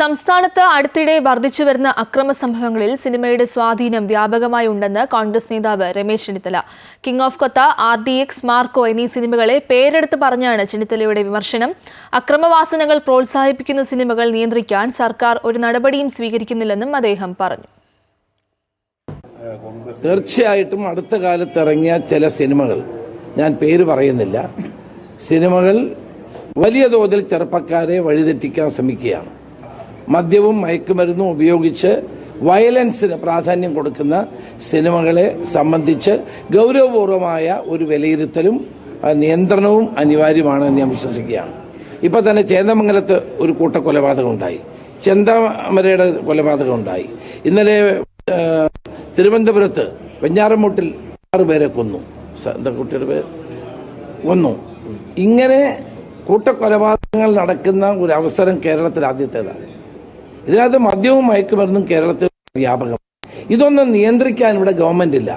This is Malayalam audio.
സംസ്ഥാനത്ത് അടുത്തിടെ വർദ്ധിച്ചു വരുന്ന അക്രമ സംഭവങ്ങളിൽ സിനിമയുടെ സ്വാധീനം വ്യാപകമായി ഉണ്ടെന്ന് കോൺഗ്രസ് നേതാവ് Ramesh Chennithala. King of Kotha R D X Marco എന്നീ സിനിമകളെ പേരെടുത്ത് പറഞ്ഞാണ് ചെന്നിത്തലയുടെ വിമർശനം. അക്രമവാസനകൾ പ്രോത്സാഹിപ്പിക്കുന്ന സിനിമകൾ നിയന്ത്രിക്കാൻ സർക്കാർ ഒരു നടപടിയും സ്വീകരിക്കുന്നില്ലെന്നും അദ്ദേഹം പറഞ്ഞു. തീർച്ചയായിട്ടും അടുത്ത കാലത്ത് ഇറങ്ങിയ ചില സിനിമകൾ ഞാൻ പേര് പറയുന്നില്ല സിനിമകൾ വലിയ തോതിൽ ചെറുപ്പക്കാരെ വഴിതെറ്റിക്കാൻ ശ്രമിക്കുകയാണ്. മദ്യവും മയക്കുമരുന്നും ഉപയോഗിച്ച് വയലൻസിന് പ്രാധാന്യം കൊടുക്കുന്ന സിനിമകളെ സംബന്ധിച്ച് ഗൗരവപൂർവമായ ഒരു വിലയിരുത്തലും നിയന്ത്രണവും അനിവാര്യമാണ് എന്ന് ഞാൻ വിശ്വസിക്കുകയാണ്. ഇപ്പൊ തന്നെ ചേന്ദമംഗലത്ത് ഒരു കൂട്ടക്കൊലപാതകം ഉണ്ടായി ചെന്താമരയുടെ കൊലപാതകം ഉണ്ടായി ഇന്നലെ തിരുവനന്തപുരത്ത് വെഞ്ഞാറമൂട്ടിൽ ആറ് പേരെ കൊന്നു. എന്താ കുട്ടിയുടെ പേര്? കൊന്നു. ഇങ്ങനെ കൂട്ടക്കൊലപാതകങ്ങൾ നടക്കുന്ന ഒരു അവസരം കേരളത്തിൽ ആദ്യത്തേതാണ്. ഇതിനകത്ത് മദ്യവും മയക്കുമരുന്നും കേരളത്തിൽ വ്യാപകം ഇതൊന്നും നിയന്ത്രിക്കാൻ ഇവിടെ ഗവൺമെന്റ് ഇല്ല.